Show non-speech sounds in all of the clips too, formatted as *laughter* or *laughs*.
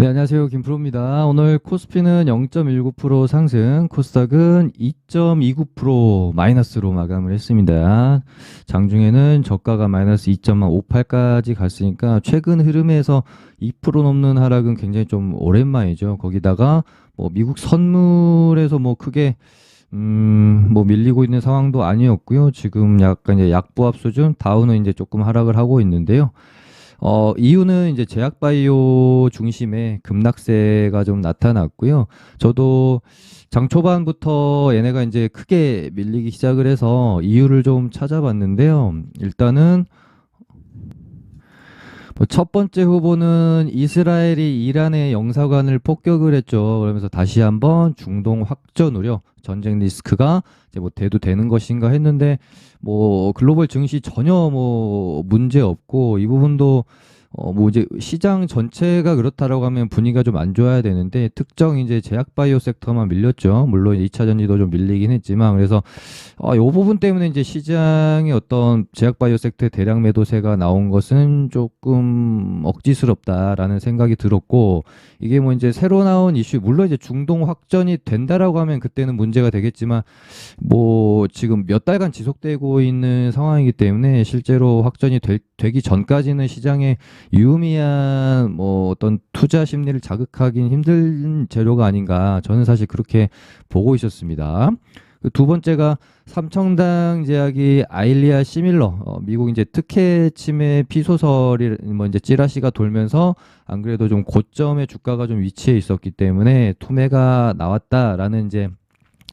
네, 안녕하세요. 김프로입니다. 오늘 코스피는 0.19% 상승, 코스닥은 2.29% 마이너스로 마감을 했습니다. 장중에는 저가가 마이너스 2.58까지 갔으니까 최근 흐름에서 2% 넘는 하락은 굉장히 좀 오랜만이죠. 거기다가 뭐 미국 선물에서 뭐 크게 음, 뭐 밀리고 있는 상황도 아니었고요. 지금 약간 이제 약보합 수준, 다우는 이제 조금 하락을 하고 있는데요. 어, 이유는 이제 제약바이오 중심의 급락세가 좀 나타났고요. 저도 장 초반부터 얘네가 이제 크게 밀리기 시작을 해서 이유를 좀 찾아봤는데요. 일단은 뭐 첫 번째 후보는 이스라엘이 이란의 영사관을 폭격을 했죠. 그러면서 다시 한번 중동 확전 우려, 전쟁 리스크가 이제 뭐 돼도 되는 것인가 했는데 뭐 글로벌 증시 전혀 뭐 문제 없고 이 부분도 어 뭐 이제 시장 전체가 그렇다라고 하면 분위기가 좀 안 좋아야 되는데 특정 이제 제약 바이오 섹터만 밀렸죠. 물론 2차 전지도 좀 밀리긴 했지만 그래서 어, 요 부분 때문에 이제 시장의 어떤 제약 바이오 섹터의 대량 매도세가 나온 것은 조금 억지스럽다라는 생각이 들었고 이게 뭐 이제 새로 나온 이슈 물론 이제 중동 확전이 된다라고 하면 그때는 문제가 되겠지만 뭐 지금 몇 달간 지속되고 있는 상황이기 때문에 실제로 확전이 될- 되기 전까지는 시장에 유의미한 뭐 어떤 투자 심리를 자극하긴 힘든 재료가 아닌가 저는 사실 그렇게 보고 있었습니다. 그두 번째가 삼청당 제약이 아일리아 시밀러 어, 미국 이제 특혜 침해 피소설이 뭐 이제 찌라시가 돌면서 안 그래도 좀 고점의 주가가 좀 위치해 있었기 때문에 투매가 나왔다라는 이제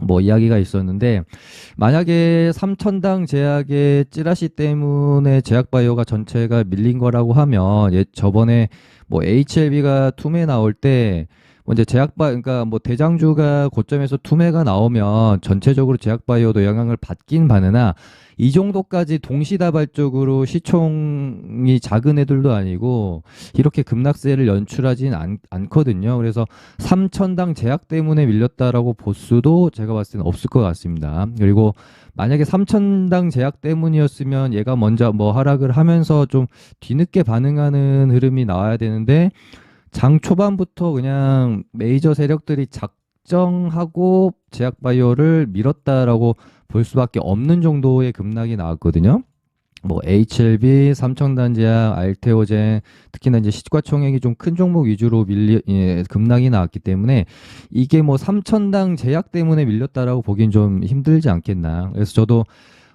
뭐 이야기가 있었는데 만약에 삼천당 제약의 찌라시 때문에 제약바이오가 전체가 밀린 거라고 하면 예, 저번에 뭐 HLB가 투매 나올 때뭐 이제 제약바 그러니까 뭐 대장주가 고점에서 투매가 나오면 전체적으로 제약바이오도 영향을 받긴 받으나 이 정도까지 동시다발적으로 시총이 작은 애들도 아니고 이렇게 급락세를 연출하진 않, 않거든요. 그래서 삼천당 제약 때문에 밀렸다라고 볼 수도 제가 봤을 때는 없을 것 같습니다. 그리고 만약에 삼천당 제약 때문이었으면 얘가 먼저 뭐 하락을 하면서 좀 뒤늦게 반응하는 흐름이 나와야 되는데 장 초반부터 그냥 메이저 세력들이 작정하고 제약바이오를 밀었다라고 볼 수밖에 없는 정도의 급락이 나왔거든요. 뭐 HLB, 삼청단제약, 알테오젠, 특히나 이제 시가총액이 좀 큰 종목 위주로 밀리 예, 급락이 나왔기 때문에 이게 뭐 삼천당 제약 때문에 밀렸다라고 보긴 좀 힘들지 않겠나. 그래서 저도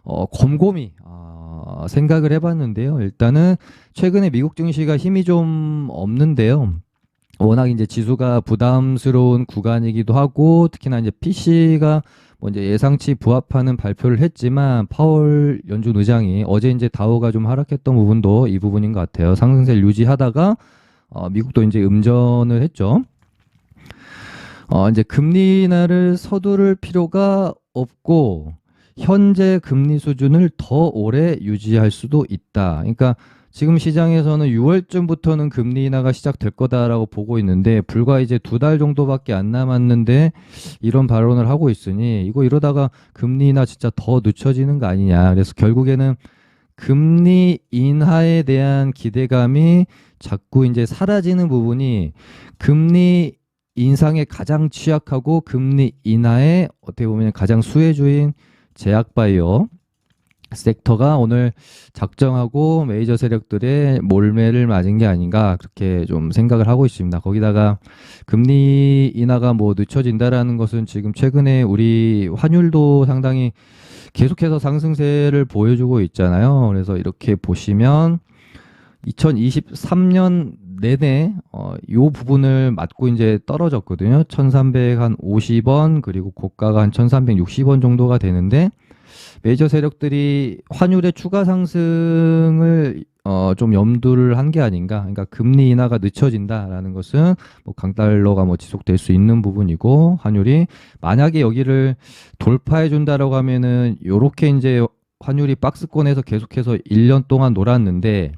어, 곰곰이 어, 생각을 해봤는데요. 일단은 최근에 미국 증시가 힘이 좀 없는데요. 워낙 이제 지수가 부담스러운 구간이기도 하고 특히나 이제 PC가 뭐 이제 예상치 부합하는 발표를 했지만 파월 연준 의장이 어제 이제 다우가 좀 하락했던 부분도 이 부분인 것 같아요. 상승세를 유지하다가 어, 미국도 이제 음전을 했죠. 어, 이제 금리 인하를 서두를 필요가 없고 현재 금리 수준을 더 오래 유지할 수도 있다. 그러니까 지금 시장에서는 6월쯤부터는 금리 인하가 시작될 거다라고 보고 있는데 불과 이제 두 달 정도밖에 안 남았는데 이런 발언을 하고 있으니 이거 이러다가 금리 인하 진짜 더 늦춰지는 거 아니냐. 그래서 결국에는 금리 인하에 대한 기대감이 자꾸 이제 사라지는 부분이 금리 인상에 가장 취약하고 금리 인하에 어떻게 보면 가장 수혜주인 제약바이오 섹터가 오늘 작정하고 메이저 세력들의 몰매를 맞은 게 아닌가 그렇게 좀 생각을 하고 있습니다. 거기다가 금리 인하가 뭐 늦춰진다라는 것은 지금 최근에 우리 환율도 상당히 계속해서 상승세를 보여주고 있잖아요. 그래서 이렇게 보시면 2023년 내내 어, 요 부분을 맞고 이제 떨어졌거든요. 1350원 그리고 고가가 한 1360원 정도가 되는데 메이저 세력들이 환율의 추가 상승을 어, 좀 염두를 한 게 아닌가. 그러니까 금리 인하가 늦춰진다라는 것은 뭐 강달러가 뭐 지속될 수 있는 부분이고 환율이 만약에 여기를 돌파해 준다라고 하면은 요렇게 이제 환율이 박스권에서 계속해서 1년 동안 놀았는데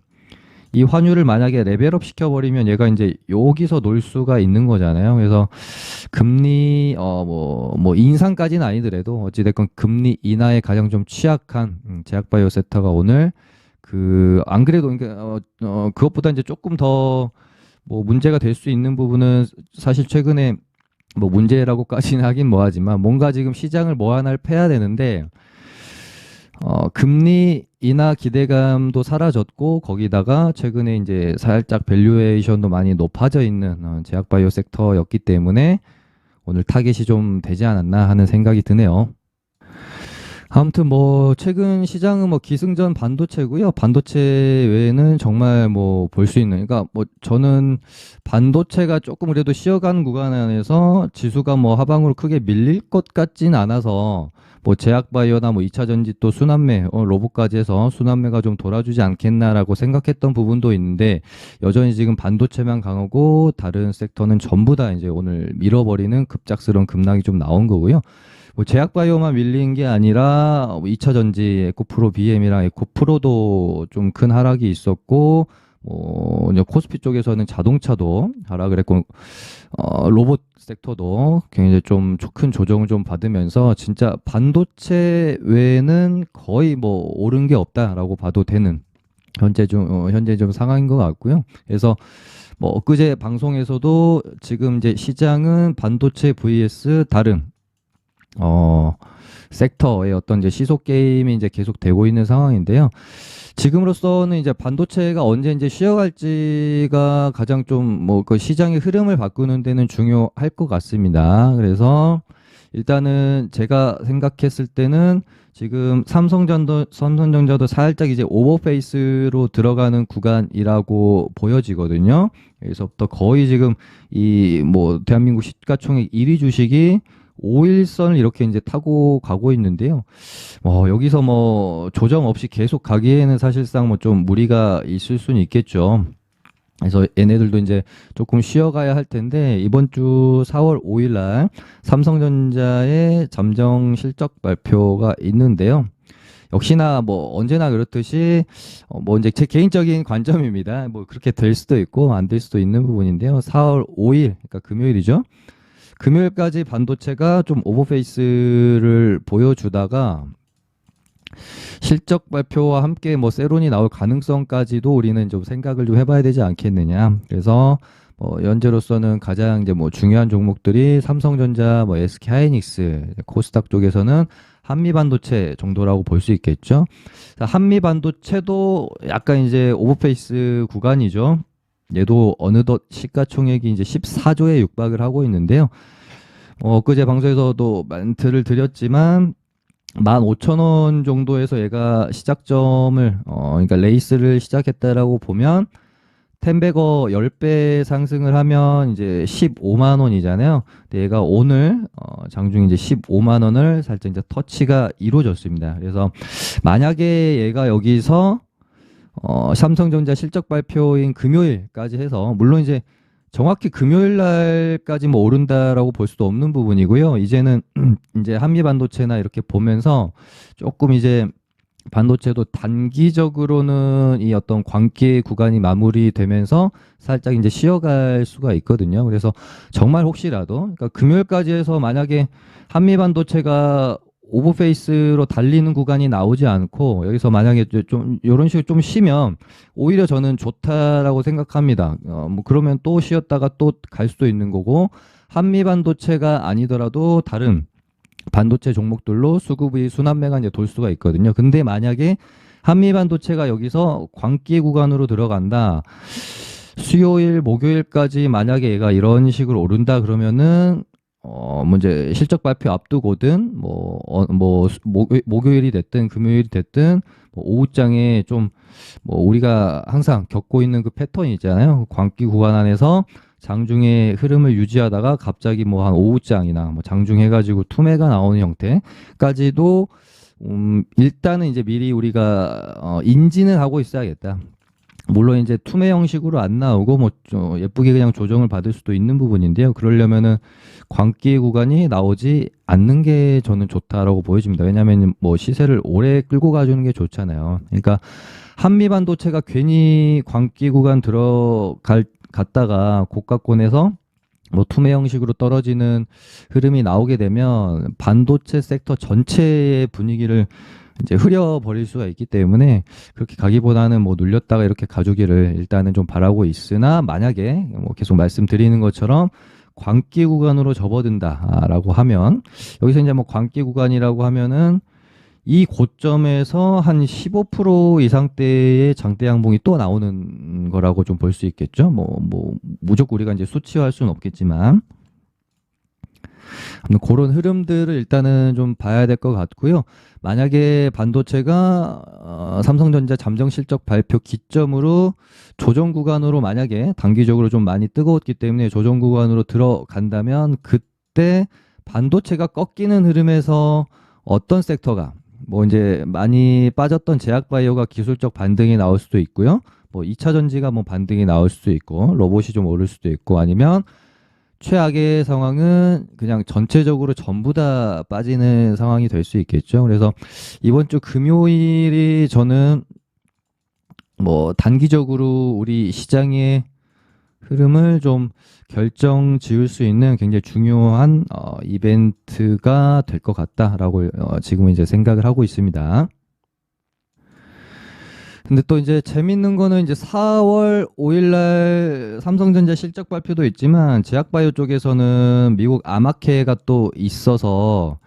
이 환율을 만약에 레벨업 시켜버리면 얘가 이제 여기서 놀 수가 있는 거잖아요. 그래서 금리 어뭐뭐 뭐 인상까지는 아니더라도 어찌됐건 금리 인하에 가장 좀 취약한 음, 제약바이오 섹터가 오늘 그 안 그래도 그러니까 어, 어 그것보다 이제 조금 더 뭐 문제가 될 수 있는 부분은 사실 최근에 뭐 문제라고까지는 *laughs* 하긴 뭐하지만 뭔가 지금 시장을 뭐 하나를 패야 되는데 어, 금리 인하 기대감도 사라졌고 거기다가 최근에 이제 살짝 밸류에이션도 많이 높아져 있는 어, 제약 바이오 섹터였기 때문에 오늘 타겟이 좀 되지 않았나 하는 생각이 드네요. 아무튼 뭐 최근 시장은 뭐 기승전 반도체고요. 반도체 외에는 정말 뭐 볼 수 있는 그러니까 뭐 저는 반도체가 조금 그래도 쉬어가는 구간 안에서 지수가 뭐 하방으로 크게 밀릴 것 같진 않아서 뭐 제약바이오나 뭐 2차 전지 또 순환매 어, 로봇까지 해서 순환매가 좀 돌아주지 않겠나라고 생각했던 부분도 있는데 여전히 지금 반도체만 강하고 다른 섹터는 전부 다 이제 오늘 밀어버리는 급작스러운 급락이 좀 나온 거고요. 뭐 제약바이오만 밀린 게 아니라 2차 전지 에코프로 BM이랑 에코프로도 좀 큰 하락이 있었고 뭐 코스피 쪽에서는 자동차도 하락을 했고 어 로봇 섹터도 굉장히 좀 큰 조정을 좀 받으면서 진짜 반도체 외에는 거의 뭐 오른 게 없다라고 봐도 되는 현재 좀 어, 현재 좀 상황인 것 같고요. 그래서 뭐 엊그제 방송에서도 지금 이제 시장은 반도체 vs 다른 어, 섹터의 어떤 이제 시속 게임이 이제 계속 되고 있는 상황인데요. 지금으로서는 이제 반도체가 언제 이제 쉬어갈지가 가장 좀 뭐 그 시장의 흐름을 바꾸는 데는 중요할 것 같습니다. 그래서 일단은 제가 생각했을 때는 지금 삼성전도 삼성전자도 살짝 이제 오버페이스로 들어가는 구간이라고 보여지거든요. 그래서부터 거의 지금 이 뭐 대한민국 시가총액 1위 주식이 5일선을 이렇게 이제 타고 가고 있는데요. 뭐 여기서 뭐 조정 없이 계속 가기에는 사실상 뭐 좀 무리가 있을 수는 있겠죠. 그래서 얘네들도 이제 조금 쉬어가야 할 텐데 이번 주 4월 5일 날 삼성전자의 잠정 실적 발표가 있는데요. 역시나 뭐 언제나 그렇듯이 어뭐 이제 제 개인적인 관점입니다. 뭐 그렇게 될 수도 있고 안 될 수도 있는 부분인데요. 4월 5일 그러니까 금요일이죠. 금요일까지 반도체가 좀 오버페이스를 보여주다가 실적 발표와 함께 뭐 세론이 나올 가능성까지도 우리는 좀 생각을 좀 해봐야 되지 않겠느냐. 그래서 뭐 현재로서는 가장 이제 뭐 중요한 종목들이 삼성전자, 뭐 SK 하이닉스, 코스닥 쪽에서는 한미 반도체 정도라고 볼 수 있겠죠. 한미 반도체도 약간 이제 오버페이스 구간이죠. 얘도 어느덧 시가총액이 이제 14조에 육박을 하고 있는데요. 어, 그제 방송에서도 멘트를 드렸지만 15,000원 정도에서 얘가 시작점을 어 그러니까 레이스를 시작했다라고 보면 텐베거 10배 상승을 하면 이제 15만 원이잖아요. 근데 얘가 오늘 어 장중 이제 15만 원을 살짝 이제 터치가 이루어졌습니다. 그래서 만약에 얘가 여기서 어 삼성전자 실적 발표인 금요일까지 해서 물론 이제 정확히 금요일 날까지 뭐 오른다라고 볼 수도 없는 부분이고요. 이제는 *clears throat* 이제 한미 반도체나 이렇게 보면서 조금 이제 반도체도 단기적으로는 이 어떤 광기 구간이 마무리되면서 살짝 이제 쉬어갈 수가 있거든요. 그래서 정말 혹시라도 그러니까 금요일까지 해서 만약에 한미 반도체가 오버페이스로 달리는 구간이 나오지 않고 여기서 만약에 좀 이런 식으로 좀 쉬면 오히려 저는 좋다라고 생각합니다. 어, 뭐 그러면 또 쉬었다가 또 갈 수도 있는 거고 한미 반도체가 아니더라도 다른 반도체 종목들로 수급이 순환매가 이제 돌 수가 있거든요. 근데 만약에 한미 반도체가 여기서 광기 구간으로 들어간다. 수요일, 목요일까지 만약에 얘가 이런 식으로 오른다 그러면은 어, 뭐 이제 실적 발표 앞두고든 뭐, 어, 뭐, 목요, 일이 됐든 금요일이 됐든 뭐 오후장에 좀 뭐 우리가 항상 겪고 있는 그 패턴이 있잖아요. 광기 구간 안에서 장중의 흐름을 유지하다가 갑자기 뭐 한 오후장이나 뭐 장중 해가지고 투매가 나오는 형태까지도 음, 일단은 이제 미리 우리가 어, 인지는 하고 있어야겠다. 물론 이제 투매 형식으로 안 나오고 뭐 예쁘게 그냥 조정을 받을 수도 있는 부분인데요. 그러려면은 광기 구간이 나오지 않는 게 저는 좋다라고 보여집니다. 왜냐하면 뭐 시세를 오래 끌고 가주는 게 좋잖아요. 그러니까 한미 반도체가 괜히 광기 구간 들어갈 갔다가 고가권에서 뭐 투매 형식으로 떨어지는 흐름이 나오게 되면 반도체 섹터 전체의 분위기를 이제 흐려 버릴 수가 있기 때문에 그렇게 가기보다는 뭐 눌렸다가 이렇게 가주기를 일단은 좀 바라고 있으나 만약에 뭐 계속 말씀드리는 것처럼 광기 구간으로 접어든다라고 하면 여기서 이제 뭐 광기 구간이라고 하면은 이 고점에서 한 15% 이상대의 장대 양봉이 또 나오는 거라고 좀 볼 수 있겠죠. 뭐, 뭐, 무조건 우리가 이제 수치화할 수는 없겠지만. 그런 흐름들을 일단은 좀 봐야 될 것 같고요. 만약에 반도체가 어, 삼성전자 잠정 실적 발표 기점으로 조정 구간으로 만약에 단기적으로 좀 많이 뜨거웠기 때문에 조정 구간으로 들어간다면 그때 반도체가 꺾이는 흐름에서 어떤 섹터가 뭐 이제 많이 빠졌던 제약 바이오가 기술적 반등이 나올 수도 있고요. 뭐 2차 전지가 뭐 반등이 나올 수도 있고 로봇이 좀 오를 수도 있고 아니면 최악의 상황은 그냥 전체적으로 전부 다 빠지는 상황이 될 수 있겠죠. 그래서 이번 주 금요일이 저는 뭐 단기적으로 우리 시장의 흐름을 좀 결정 지을 수 있는 굉장히 중요한 어, 이벤트가 될 것 같다라고 어, 지금 이제 생각을 하고 있습니다. 근데 또 이제 재밌는 거는 이제 4월 5일 날 삼성전자 실적 발표도 있지만 제약바이오 쪽에서는 미국 아마케가 또 있어서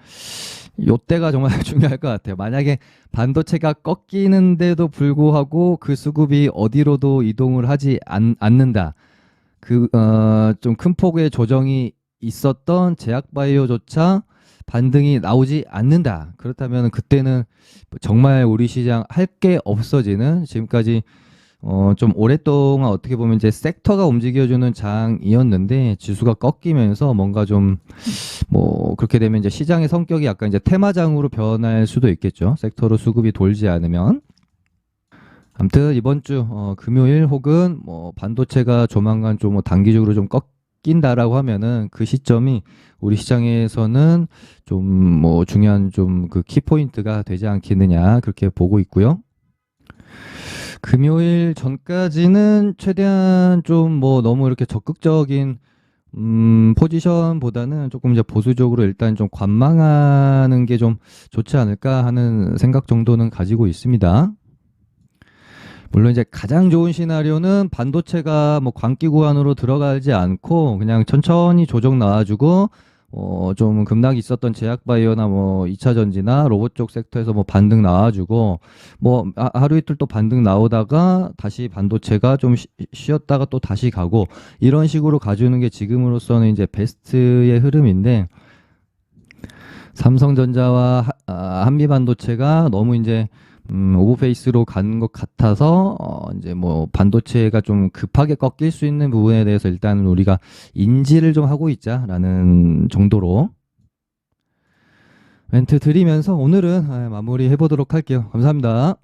요때가 정말 *laughs* 중요할 것 같아요. 만약에 반도체가 꺾이는데도 불구하고 그 수급이 어디로도 이동을 하지 않, 않는다. 그, 어, 좀 큰 폭의 조정이 있었던 제약바이오조차 반등이 나오지 않는다. 그렇다면 그때는 정말 우리 시장 할 게 없어지는 지금까지 어, 좀 오랫동안 어떻게 보면 이제 섹터가 움직여주는 장이었는데 지수가 꺾이면서 뭔가 좀 뭐 그렇게 되면 이제 시장의 성격이 약간 이제 테마장으로 변할 수도 있겠죠. 섹터로 수급이 돌지 않으면. 아무튼 이번 주 어, 금요일 혹은 뭐 반도체가 조만간 좀 뭐 단기적으로 좀 꺾 인다라고 하면은 그 시점이 우리 시장에서는 좀 뭐 중요한 좀 그 키포인트가 되지 않겠느냐 그렇게 보고 있고요. 금요일 전까지는 최대한 좀 뭐 너무 이렇게 적극적인 음, 포지션보다는 조금 이제 보수적으로 일단 좀 관망하는 게 좀 좋지 않을까 하는 생각 정도는 가지고 있습니다. 물론 이제 가장 좋은 시나리오는 반도체가 뭐 광기 구간으로 들어가지 않고 그냥 천천히 조정 나와주고 어, 좀 급락이 있었던 제약바이오나 뭐 2차 전지나 로봇 쪽 섹터에서 뭐 반등 나와주고 뭐 하- 하루 이틀 또 반등 나오다가 다시 반도체가 좀 쉬, 쉬었다가 또 다시 가고 이런 식으로 가주는 게 지금으로서는 이제 베스트의 흐름인데 삼성전자와 하- 아, 한미반도체가 너무 이제 음, 오버페이스로 가는 것 같아서 어, 이제 뭐 반도체가 좀 급하게 꺾일 수 있는 부분에 대해서 일단 우리가 인지를 좀 하고 있자라는 정도로 멘트 드리면서 오늘은 아, 마무리 해보도록 할게요. 감사합니다.